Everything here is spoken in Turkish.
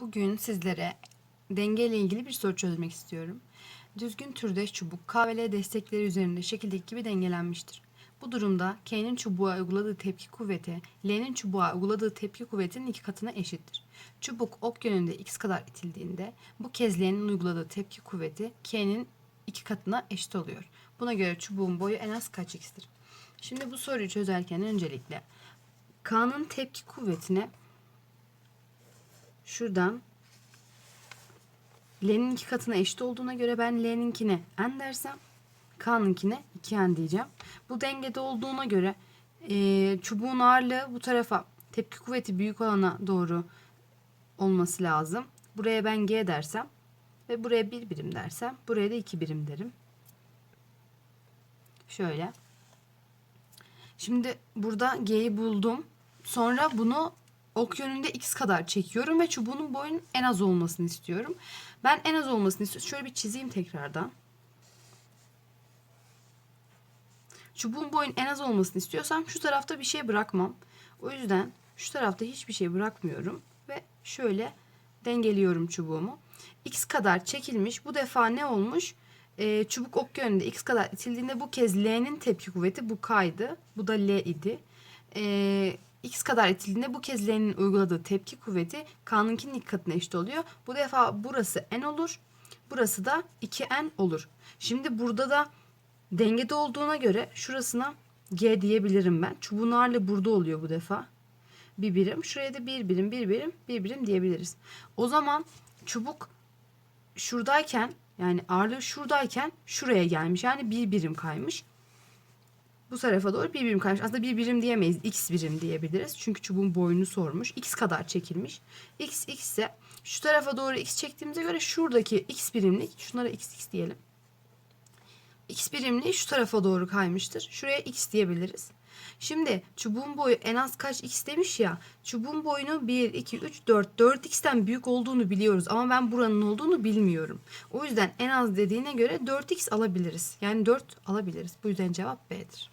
Bugün sizlere denge ile ilgili bir soru çözmek istiyorum. Düzgün türdeş çubuk K destekleri üzerinde şekildeki gibi dengelenmiştir. Bu durumda K'nin çubuğa uyguladığı tepki kuvveti L'nin çubuğa uyguladığı tepki kuvvetinin iki katına eşittir. Çubuk ok yönünde x kadar itildiğinde bu kez L'nin uyguladığı tepki kuvveti K'nin iki katına eşit oluyor. Buna göre çubuğun boyu en az kaç x'tir? Şimdi bu soruyu çözerken öncelikle K'nın tepki kuvvetine şuradan L'nin iki katına eşit olduğuna göre ben L'ninkine n dersem K'nınkine 2n diyeceğim. Bu dengede olduğuna göre eee, çubuğun ağırlığı bu tarafa tepki kuvveti büyük olana doğru olması lazım. Buraya ben G dersem ve buraya 1 birim dersem buraya da 2 birim derim. Şöyle. Şimdi burada G'yi buldum. Sonra bunu ok yönünde x kadar çekiyorum ve çubuğun boyunun en az olmasını istiyorum. Ben en az olmasını istiyorum. Şöyle bir çizeyim tekrardan. Çubuğun boyun en az olmasını istiyorsam şu tarafta bir şey bırakmam. O yüzden şu tarafta hiçbir şey bırakmıyorum ve şöyle dengeliyorum çubuğumu. X kadar çekilmiş. Bu defa ne olmuş? Ee, çubuk ok yönünde x kadar itildiğinde bu kez L'nin tepki kuvveti bu K'ydı. Bu da L idi. Ee, x kadar itildiğinde bu kez L'nin uyguladığı tepki kuvveti K'nınkinin iki katına eşit oluyor. Bu defa burası n olur. Burası da 2n olur. Şimdi burada da dengede olduğuna göre şurasına G diyebilirim ben. Çubuğun ağırlığı burada oluyor bu defa. Bir birim. Şuraya da bir birim, bir birim, bir birim diyebiliriz. O zaman çubuk şuradayken yani ağırlığı şuradayken şuraya gelmiş. Yani bir birim kaymış. Bu tarafa doğru bir birim kaymış. Aslında bir birim diyemeyiz. X birim diyebiliriz. Çünkü çubuğun boyunu sormuş. X kadar çekilmiş. X X ise şu tarafa doğru X çektiğimize göre şuradaki X birimlik şunlara X X diyelim. X birimliği şu tarafa doğru kaymıştır. Şuraya X diyebiliriz. Şimdi çubuğun boyu en az kaç X demiş ya. Çubuğun boyunu 1, 2, 3, 4. 4X'ten büyük olduğunu biliyoruz ama ben buranın olduğunu bilmiyorum. O yüzden en az dediğine göre 4X alabiliriz. Yani 4 alabiliriz. Bu yüzden cevap B'dir.